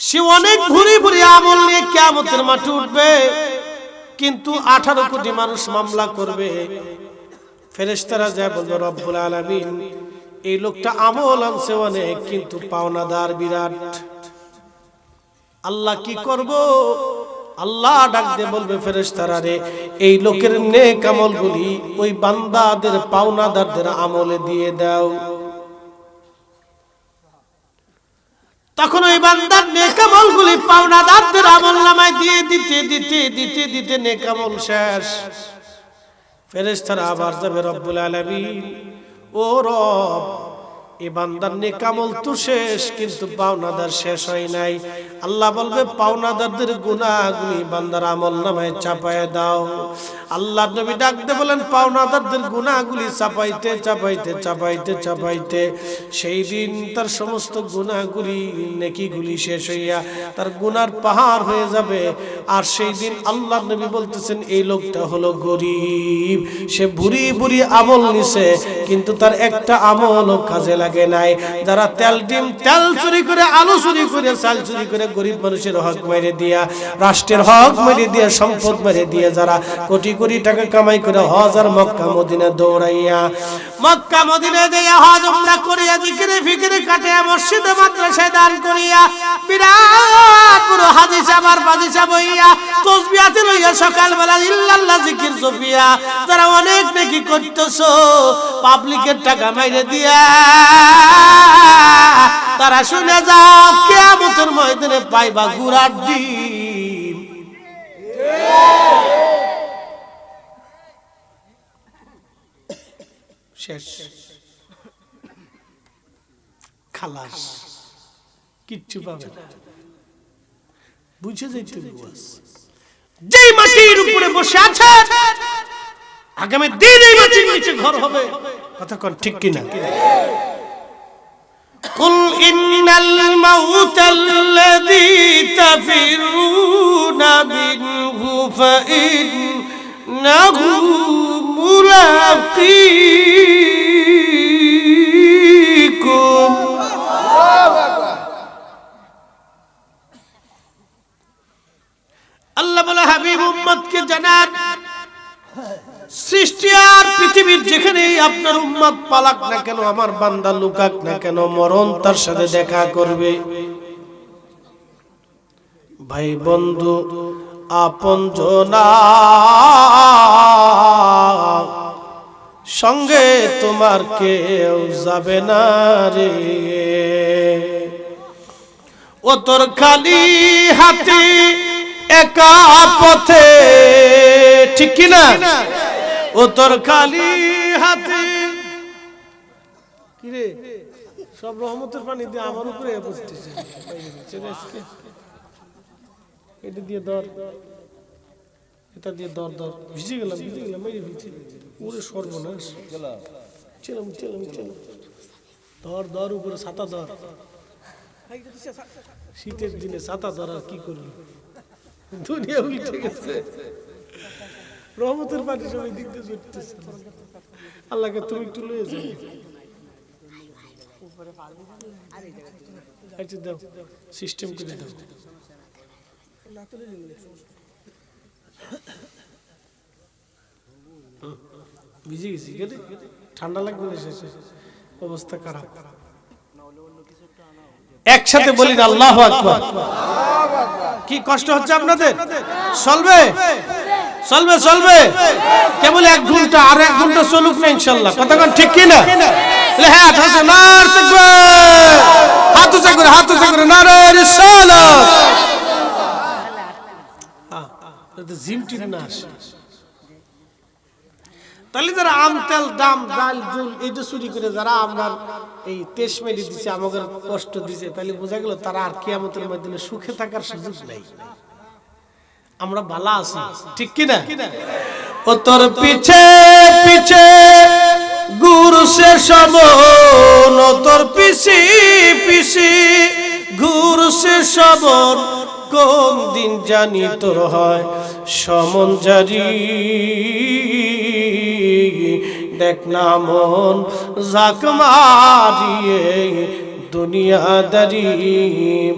সে অনেক ভুরি ভুরি আমল নিয়ে কেয়ামতের মাঠে উঠবে, কিন্তু আঠারো কোটি মানুষ মামলা করবে। ফেরেশতারা যায় বলবে, রব্বুল আলামিন, এই লোকটা আমল আনছে অনেক, কিন্তু পাওনাদার বিরাট। আল্লাহ কি করব? আল্লাহ ডাক দিয়ে বলবে, ফেরেশতারা রে, এই লোকের নেক আমলগুলি ওই বান্দাদের, পাওনাদারদের আমলে দিয়ে দাও। তখন ওই বান্দার নেকামল গুলি পাওনাদারদের আমল নামায় দিয়ে দিতে দিতে দিতে দিতে নেকামল শেষ। ফেরেস্তারা আবার যাবে রব্বুল আলমী ও রব এ বান্দার নেকামল তো কিন্তু পাওনাদার শেষ হয় নাই। আল্লাহ বলবে, পাওনাদারদের বান্দার আমল চাপায় দাও। ডাকতে বলেন, পাওনাদারদের চাপাইতে চাপাইতে চাপাইতে চাপাইতে। সেই দিন তার সমস্ত গুনাহগুলি, নেকিগুলি শেষ হইয়া তার গুনার পাহাড় হয়ে যাবে। আর সেই দিন আল্লাহ নবী বলতেছেন, এই লোকটা হলো গরিব। সে বুড়ি আমল নিছে, কিন্তু তার একটা আমলও কাজে লাগে নাই। যারা তেল ডিম, তেল চুরি করে, আলু চুরি করে, চাল চুরি করে গরিব মানুষের হক মেরে দিয়া, রাষ্ট্রের হক মেরে দিয়া, সম্পদ মেরে দিয়ে যারা কোটি কোটি টাকা কামাই করে হজার মক্কা মদিনা দৌড়াইয়া মক্কা মদিনা যাইয়া হজ উমরা করিয়া জিকিরে ফিকিরে কাটিয়া মসজিদে মাদ্রাসায় দান করিয়া বিরাট পুরো হাদিস আমার বাদিসা বইয়া তসবিয়াতে লইয়া সকালবেলা ইল্লাল্লাহ জিকির সফিয়া তারা অনেক নাকি করতেছো, পাবলিকের টাকা মাইরে দিয়া। তারা শুনে যাও, কেয়ামতের ময়দানে পাইবা গুড়ার ডিম। শেষ খালাস কিচ্ছু পাবে না বুঝে যাইতে যেই মাটির উপরে বসে আছে আগামী দিন এই মাটির নিচে ঘর হবে কথা কন ঠিক কিনা قل إن الموت الذي تفرون منه فإنه ملاقيكم আল্লাহ বলে হাবিব উম্মতকে জানান সৃষ্টি আর পৃথিবীর যেখানে আপনার উম্মত পালাক না কেন আমার বান্দা লুকাক না কেন মরণ তার সাথে দেখা করবে ভাই বন্ধু আপন জনা সঙ্গে তোমার কেউ যাবে না রে। ও তোর খালি হাতে একা পথে, ঠিক কিনা? ও তোর খালি হাতে। কিরে সব রহমতের পানি দিয়ে আমার উপরে বসতেছে। এটা দিয়ে দর এটা দিয়ে দর দর ভিজে গেলাম ভিজে গেলাম মেরে ভিজে ওরে সর্বনাশ। চলাম চলাম চলাম। ধর দর, উপরে ছাতা ধর শীতের দিনে ছাতা ধর আর কি করবি? দুনিয়া উল্টে গেছে। রহমতের পানি সবাই দিক দিয়ে আল্লাহকে তুমি একটু লয়ে যাও। আচ্ছা দাও সিস্টেম করে দাও। ভিজে গেছি কেটে ঠান্ডা লাগবে না শেষে। অবস্থা খারাপ। একসাথে বলি না আল্লাহ আকবার। কি কষ্ট হচ্ছে আপনাদের? চলবে? চলবে চলবে। কেবল এক ঘণ্টা আর এক ঘণ্টা চলুক না ইনশাল্লাহ কতক্ষণ ঠিক কি না হ্যাঁ হাত উঁচা করে। হাত উঁচা করে নারের তাহলে যারা আম, তেল, দাম, ডাল জুল এইটা চুরি করে যারা আমরা এই তেস মেরে দিছে আমাদের কষ্ট দিছে, তাহলে বোঝা গেল তারা আর কিয়ামতের মধ্যে সুখে থাকার সুযোগ নেই। আমরা ভালো আছি, ঠিক কিনা? ও তোর পিছে পিছে, গুরু সে তোর পিছি পিছি গুরু সে সমন কোন দিন জানি তোর হয়? সমন জারি। দেখ না মন, জাক মারিয়ে দুনিয়াদারি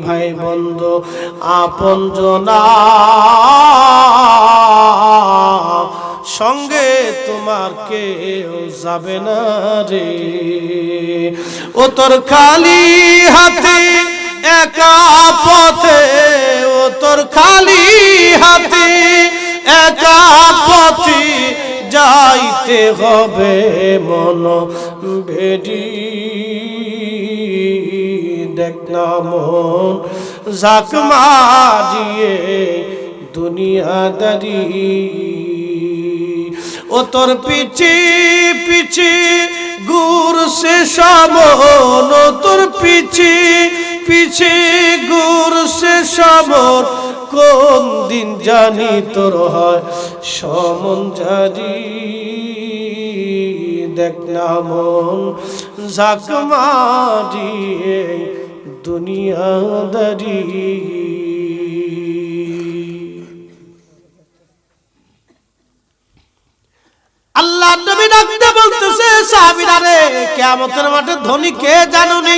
ভাই বন্ধু, আপন জনা। সঙ্গে তোমার কেউ যাবে না রে। ও তোর খালি হাতে একা পথে ও তোর খালি হাতে, একা পথে যাইতে হবে মন ভেড়ি দেখ মন জাক মারিয়ে দুনিয়াদারি ও তোর পিছি পিছি গুর সে সামন তোর পিছি পিছি গুর সে সামন কোন দিন জানি তোর হয়, সমন জারি দেখ না মন, ঝাঁক মারিয়ে দুনিয়াদারি। আল্লাহ নবী ডাকতে বলতেছে, সাহাবীরা রে, কিয়ামতের মাঠে ধনী কে জানো নি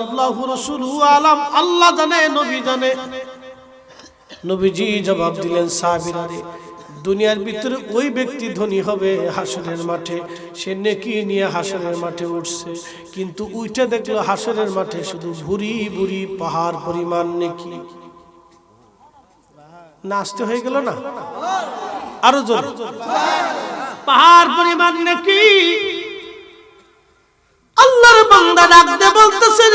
আল্লাহু জানে, নবী জানে। নবীজি জবাব দুনিয়ার ভিতরে ওই ব্যক্তি ধনী হবে হাসনের মাঠে। সে নেকি নিয়ে হাসনের মাঠে উঠছে। কিন্তু উইটা দেখল হাসনের মাঠে শুধু ভুরি ভুরি পাহাড় পরিমাণ নেকি। নাচতে হয়ে গেল না? আরও জোরে। পাহাড় পরিমাণ নাকি? আল্লাহর বান্দা ডাকতে বলতেছে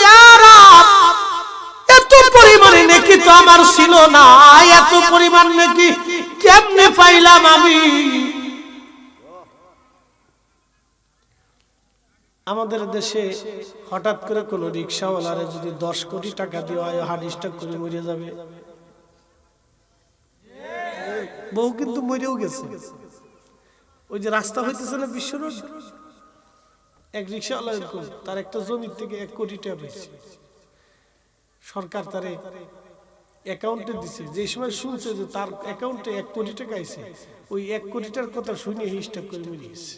এত পরিমাণে নাকি তো আমার ছিল না, এত পরিমাণ নাকি কেমনে পাইলাম আমি? আমাদের দেশে হঠাৎ করে কোন রিক্সাওয়ালারে যদি দশ কোটি টাকা দেওয়া হয় হার্ট করে মরে যাবে। বহু কিন্তু মরেও গেছে। ওই যে রাস্তা হইতেছে না বিশ্ব রোড? এক রিক্সাওয়ালা এরকম তার একটা জমির থেকে এক কোটি টাকা পেয়েছে সরকার তারে অ্যাকাউন্টে দিছে। যে সময় শুনছে যে তার অ্যাকাউন্টে এক কোটি টাকা আইছে ওই এক কোটিটার কথা শুনে স্টক করে মরে গেছে।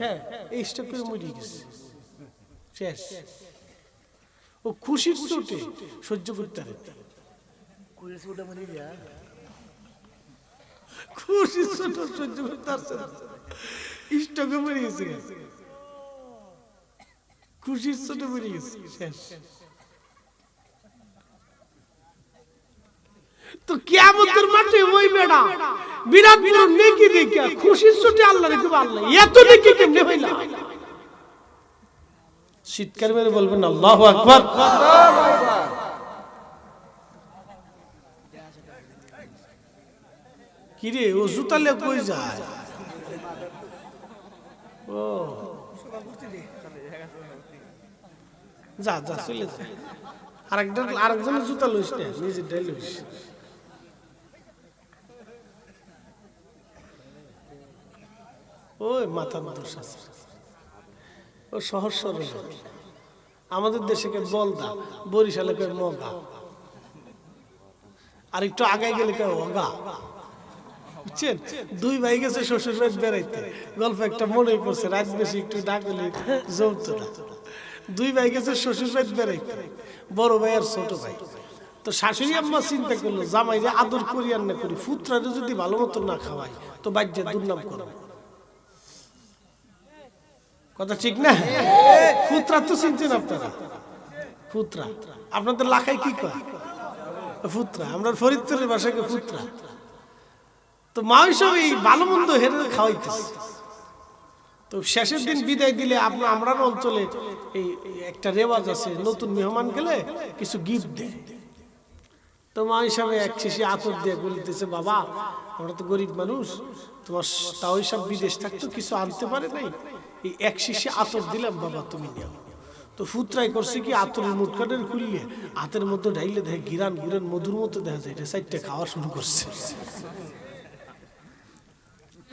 হ্যাঁ এই স্টক করে মরে গেছে। শেষ। ও খুশির চোটে সহ্য করতে পারে না। খুশি ছোট সহ্য করতে পারছে না। স্টকে মরে গেছে। খুশির ছোট মরে গেছে শেষ তো কিয়ামতের মাঠে ওই বেড়া বিরাট বড় নেকি দেখে খুশির ছোটে আল্লাহ রেখে আল্লাহ এত নেকি কেমনে হইলা শীতকাল মেরে বলবেন আল্লাহ আকবার কিরে ও জুতালে কই যায় ও যা যা, চলে যা। আরেকজন, আরেকজনের জুতা লইস লইস। ওই মাথার দোষ আছে। ও সহজ সরল আমাদের দেশে কে বলদা, বরিশালে মগা। আর একটু আগায় গেলে কে অগা। বুঝছেন দুই ভাই গেছে শ্বশুর বাড়ি বেড়াইতে। গল্প একটা মনে পড়ছে, রাত বেশি একটু ডাকলে জমতো না। দুই ভাই গেছে শ্বশুর বাড়ি বেড়াইতে, বড় ভাই আর ছোট ভাই। তো শাশুড়ি আম্মা চিন্তা করল, জামাই যে আদর করি আর না করি ফুতরারে যদি ভালো মতো না খাওয়াই তো বাজ্যে দুর্নাম করবে। কথা ঠিক না? ফুতরা তো চিনছেন আপনারা। ফুতরা। আপনাদের লাখায় কি কয়? ফুতরা, আমরা ফরিদপুরের ভাষাকে ফুতরা। তো মা সব এই ভালো মন্দ হেরে খাওয়াইতেছে। তো শেষের দিন বিদায় দিলে আপনার আমরা অঞ্চলে এই একটা রেওয়াজ আছে, নতুন মেহমান গেলে কিছু গিফট দেয়। তো মা হিসাবে এক শিশি আতর দিয়ে বলতেছে, বাবা, আমরা তো গরিব মানুষ, তোমার তাও হিসাব বিদেশ থাকতো, কিছু আনতে পারে নাই। এই এক শিশি আতর দিলাম, বাবা, তুমি নিও। তো ফুতরাই করছে কি, আতরের মুটকাটের খুললে, হাতের মধ্যে ঢাইলে দেখে গিরান গিরান মধুর মতো দেখা যায়, এটা সাইডটা খাওয়া শুরু করছে।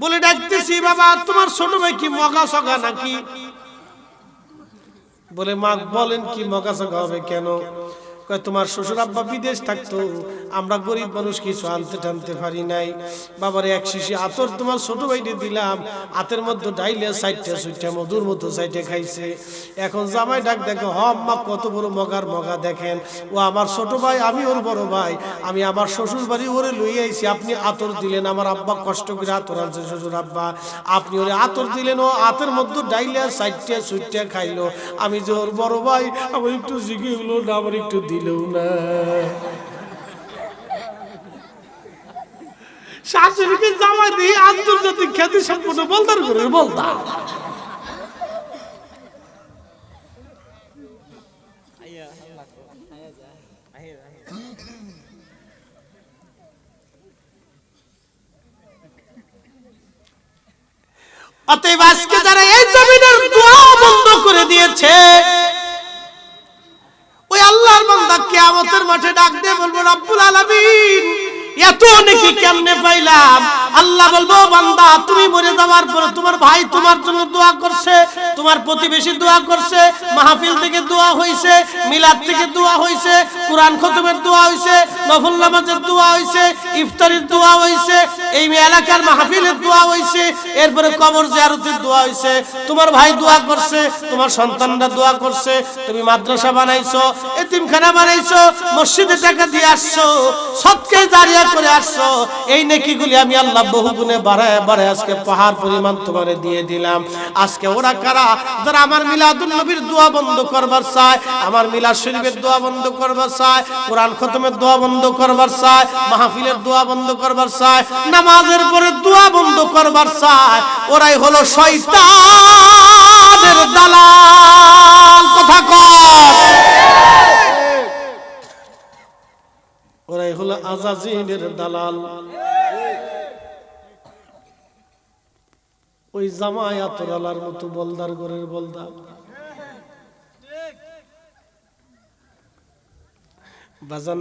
বলে ডাকতেছি, বাবা, তোমার ছোট ভাই কি মগা সগা নাকি? বলে, মা, বলেন কি মগা সগা হবে কেন? তোমার শ্বশুর আব্বা বিদেশ থাকতো, আমরা গরিব মানুষ কিছু আনতে টানতে পারি নাই। বাবার, এক শিশি আতর তোমার ছোট ভাইটে দিলাম, আতের মধ্যে ডাইলে সাইডটা সুইটটা মধুর মতো সাইডে খাইছে। এখন জামাই ডাক দেখে, হ আম্মা, কত বড় মগার মগা দেখেন, ও আমার ছোট ভাই, আমি ওর বড় ভাই, আমি আমার শ্বশুর বাড়ি ওরে লই আইছি, আপনি আতর দিলেন আমার আব্বা, কষ্ট করে আতর আনছে শ্বশুর আব্বা, আপনি ওরে আতর দিলেন, ও আতের মধ্যে ডাইলে সাইডটা সুইটটা খাইলো, আমি যে ওর বড় ভাই, আমার একটু জিগে হলো না, আমার একটু দিলেও না। শাশুড়িকে জামাই দিয়ে আন্তর্জাতিক খ্যাতি সম্পূর্ণ বলতার করে বলতা অতএব আজকে যারা এই জমিনের কিয়ামতের মাঠে ডাক দিয়ে বলব রব্বুল আলামিন। এত নাকি কেমনে পাইলাম? আল্লাহ বলব, বান্দা, তুমি মরে যাওয়ার পরে তোমার ভাই তোমার জন্য দোয়া করছে, তোমার প্রতিবেশী দোয়া করছে, মাহফিল থেকে দোয়া হইছে, মিলাদ থেকে দোয়া হইছে, কোরআন খতমের দোয়া হইছে, নফল নামাজের দোয়া হইছে, ইফতারির দোয়া হইছে, এই এলাকার মাহফিলের দোয়া হইছে, এরপরে কবর জিয়ারতের দোয়া হইছে, তোমার ভাই দোয়া করছে, তোমার সন্তানরা দোয়া করছে, তুমি মাদ্রাসা বানাইছো, এতিমখানা বানাইছো, মসজিদে টাকা দিয়ে আসছো, সৎকে দাঁড়িয়ে করে আসছো। এই নেকিগুলি আমি আল্লাহ বহু গুণে বাড়ায় বাড়ায় আজকে পাহাড় পরিমাণ তোমারে দিয়ে দিলাম। আজকে ওরা কারা? যারা আমার মিলাদুল নবীর দোয়া বন্ধ করবার চায়, আমার মিলাদ শরীফের দোয়া বন্ধ করবার চায়, কোরআন খতমের দোয়া বন্ধ করবার চায়, মাহফিলের দোয়া বন্ধ করবার চায়, নামাজের পরে দোয়া বন্ধ করবার চায়, ওরাই হলো শয়তানের দালাল। কথা কর ওরাই হলো আজাজিনের দালাল। ওই জামাই আতরালার মতো বলদার ঘরের বলদা বাজান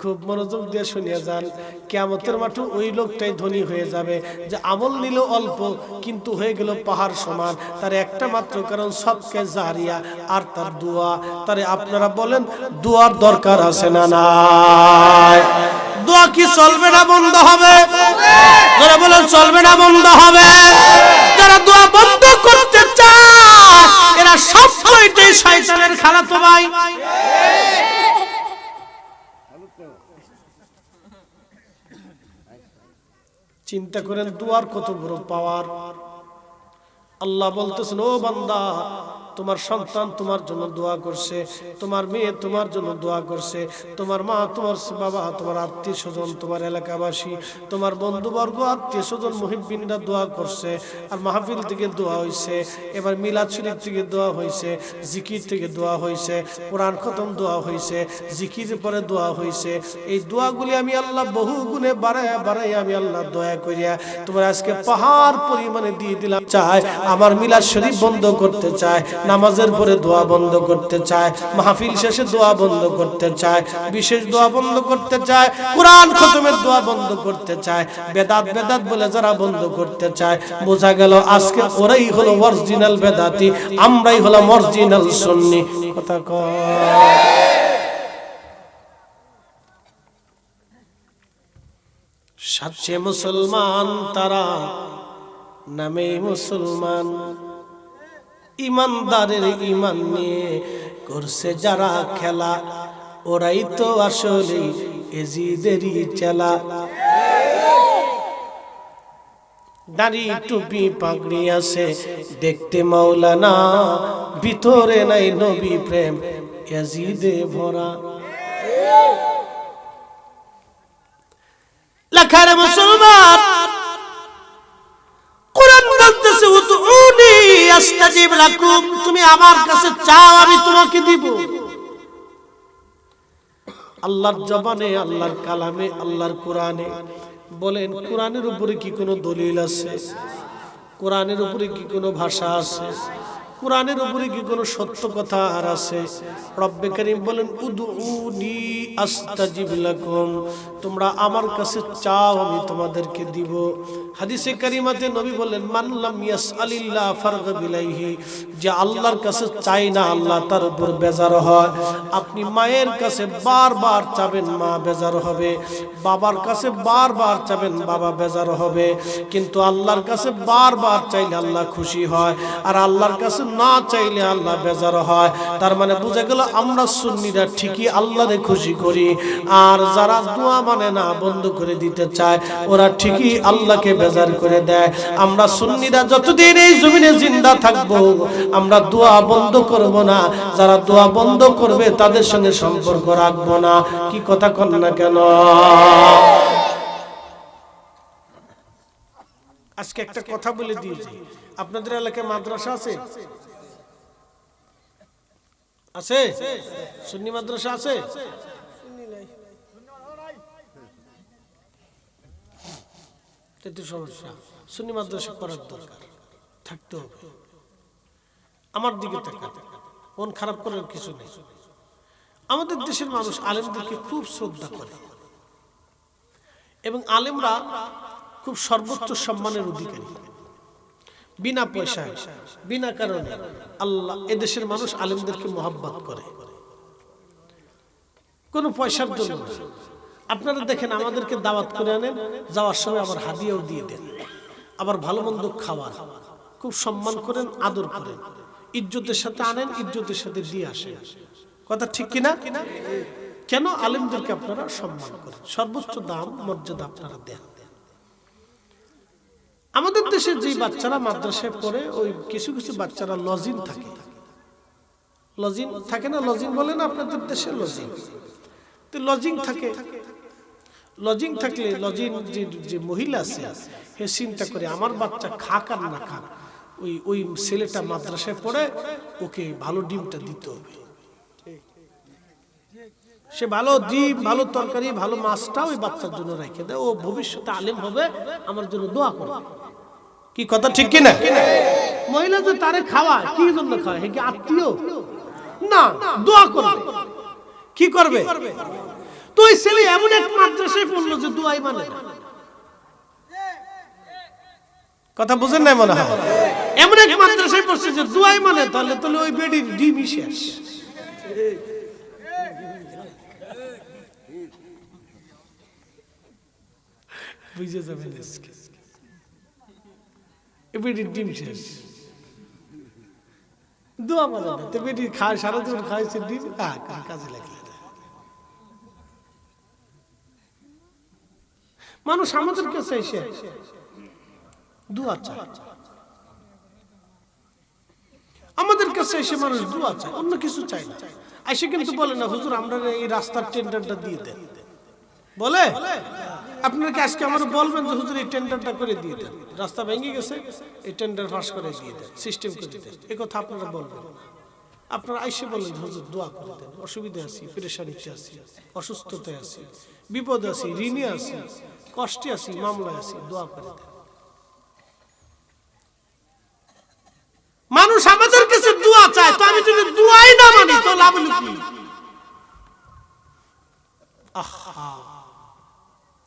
খুব মনোযোগ দিয়ে শুনিয়ে যান কেমতের মাঠে ওই লোকটাই ধনী হয়ে যাবে। যে আমল নিল অল্প, কিন্তু হয়ে গেল পাহাড় সমান। তার একটা মাত্র কারণ, সবকে জারিয়া আর তার দোয়া। তারে আপনারা বলেন, দোয়ার দরকার আছে না নাই? দোয়া কি চলবে না বন্ধ হবে? যারা বলেন, চলবে না বন্ধ হবে। যারা দোয়া বন্ধ করতে চায়, এরা সব শয়তানের খালাতো ভাই। চিন্তা করেন দুয়ার কত বড় পাওয়ার? আল্লাহ বলতেছেন ও বান্দা তোমার সন্তান তোমার জন্য দোয়া করছে, তোমার মেয়ে তোমার জন্য দোয়া করছে, তোমার মা, তোমার বাবা, তোমার আত্মীয় স্বজন, তোমার এলাকাবাসী, তোমার বন্ধুবর্গ, আত্মীয় স্বজন মহিবিনরা দোয়া করছে, আর মাহফিল থেকে দোয়া হয়েছে এবার মিলাদ থেকে দোয়া হয়েছে জিকির থেকে দোয়া হয়েছে কোরআন খতম দোয়া হয়েছে জিকির পরে দোয়া হয়েছে এই দোয়াগুলি আমি আল্লাহ বহু গুণে বাড়ায় বাড়াই আমি আল্লাহ দয়া করিয়া তোমার আজকে পাহাড় পরিমাণে দিয়ে দিলাম। চায়, আমার মিলাদ শরীফ বন্ধ করতে চায় নামাজের পরে দোয়া বন্ধ করতে চায়, মাহফিল শেষে দোয়া বন্ধ করতে চায়, বিশেষ দোয়া বন্ধ করতে চায়, কোরআন খতমের দোয়া বন্ধ করতে চায়, বেদাত বেদাত বলে যারা বন্ধ করতে চায়, বোঝা গেল আজকে ওরাই হলো অরিজিনাল বেদাতি, আমরাই হলাম অরিজিনাল সুন্নি। কথা কয় সাচ্ছে মুসলমান তারা নামে মুসলমান। ইমানদারের ইমান নিয়ে করছে যারা খেলা, ওরাই তো আসলে এজিদেরই চেলা। দাড়ি, টুপি, পাগড়ি আছে, দেখতে মাওলানা, ভিতরে নাই নবী প্রেম, এজিদে ভরা। লেখার মুসলমান আস্তাজিব লাকুম, তুমি আমার কাছে চাও, আমি তোমাকে দিব। আল্লাহর জবানে, আল্লাহর কালামে, আল্লাহর কোরআনে বলেন, কোরআনের উপরে কি কোনো দলিল আছে? কোরআনের উপরে কি কোনো ভাষা আছে? কোরআনের উপরে কি কোনো সত্য কথা আর আছে? রব্বে করিম বলেন, উদউনি আস্তাজিব লাকুম। তোমরা আমার কাছে চাও, আমি তোমাদেরকে দিব। হাদিসে কারিমাতে নবী বলেন মানলাম ইয়াসআলিল্লাহ ফারগা বিলাইহি। যে আল্লাহর কাছে চাই না আল্লাহ, তার উপর বেজার হয়। আপনি মায়ের কাছে বারবার চাবেন, মা বেজার হবে। বাবার কাছে বারবার চাবেন, বাবা বেজার হবে। কিন্তু আল্লাহর কাছে বারবার চাইলে আল্লাহ খুশি হয়। আর আল্লাহর কাছে না চাইলে আল্লাহ বেজার হয়। তার মানে বোঝা গেল আমরা সুন্নিরা ঠিকই আল্লাহরে খুশি করি। আর যারা দোয়া মানে না বন্ধ করে দিতে চায়, ওরা ঠিকই আল্লাহকে বেজার করে দেয়। আমরা সুন্নিরা যতদিন এই জমিনে জিন্দা থাকব, আমরা দোয়া বন্ধ করব না। যারা দোয়া বন্ধ করবে, তাদের সঙ্গে সম্পর্ক রাখব না। কি কথা কন না কেন? আজকে একটা কথা বলে দিয়েছি আপনাদের এলাকায় মাদ্রাসা আছে? আছে। সুন্নি মাদ্রাসা আছে? সমস্যা। সুন্নি মাদ্রাসা করার দরকার। থাকতে হবে। আমার দিকে মন খারাপ করার কিছু নেই। আমাদের দেশের মানুষ আলেমদেরকে খুব শ্রদ্ধা করে। এবং আলেমরা খুব সর্বোচ্চ সম্মানের অধিকারী। বিনা পয়সায় বিনা কারণে আল্লাহ এদেশের মানুষ আলেমদেরকে মহাব্বত করে। কোনো পয়সার জন্য আপনারা দেখেন আমাদেরকে দাওয়াত করে আনেন যাওয়ার সময় আবার হাদিয়াও দিয়ে দেন। আবার ভালো মন্দ খাওয়ার খুব সম্মান করেন আদর করেন। ইজ্জতের সাথে আনেন ইজ্জতের সাথে দিয়ে আসেন। কথা ঠিক কিনা? কেন আলেমদেরকে আপনারা সম্মান করেন? সর্বোচ্চ দাম মর্যাদা আপনারা দেন। আমাদের দেশের যে বাচ্চারা মাদ্রাসায় পড়ে ওই কিছু কিছু বাচ্চারা লজিন থাকে। লজিন থাকে। না? লজিন বলে না আপনাদের দেশে লজিন? তো লজিং থাকে। লজিং থাকলে লজিং যে যে মহিলা আছে সে চিন্তা করে আমার বাচ্চা খাক আর না খাক। ওই ওই ছেলেটা মাদ্রাসায় পড়ে ওকে ভালো ডিমটা দিতে হবে। সে ভালো ডিম ভালো তরকারি ভালো মাছটা ওই বাচ্চার জন্য রেখে দেয়। ও ভবিষ্যতে আলেম হবে আমার জন্য দোয়া করে কি কথা ঠিক কিনা? মহিলা যে তারে খাওয়ায় কি জন্য খাওয়ায়? হে কি আত্মীয়? না দোয়া করবে। কি করবে? তো ওই ছেলে এমন এক মাদ্রাসায় পড়ল যে দোয়াই মানে কথা বুঝেন না মনে হয়? এমন এক মাদ্রাসায় পড়ছে যে দোয়াই মানে তাহলে তাহলে ওই বেডির ডিমই শেষ। বুঝে ডিম শেষ। দোয়া না খায় সারা খাইছে ডিম কাজে লাগলে মানুষ আমাদের কাছে এসে আমাদের কাছে এসে মানুষ দোয়া চায়, অন্য কিছু চায় না। এসে কিন্তু বলে না, হুজুর, আমরা এই রাস্তার টেন্ডারটা দিয়ে দেন। বলে? আপনারা কি আজকে আমার বলবেন যে, হুজুর, এই টেন্ডারটা করে দিয়ে দেন। রাস্তা ভেঙে গেছে, এই টেন্ডার পাস করে দিয়ে দেন সিস্টেম করে দেন। এই কথা আপনারা বলবেন আপনারা আইসে বলেন, হুজুর, দোয়া করে দেন। অসুবিধা আছি পেরেশানিতে আছি, অসুস্থতায় আছি, বিপদে আছি, ঋণে আছি, কষ্টে আছি, মামলায় আছি, দোয়া করে দেন। মানুষ আমাদের কাছে দোয়া চায়, তো আমি যদি দোয়াই না মানি, তো লাভ কি? আহা!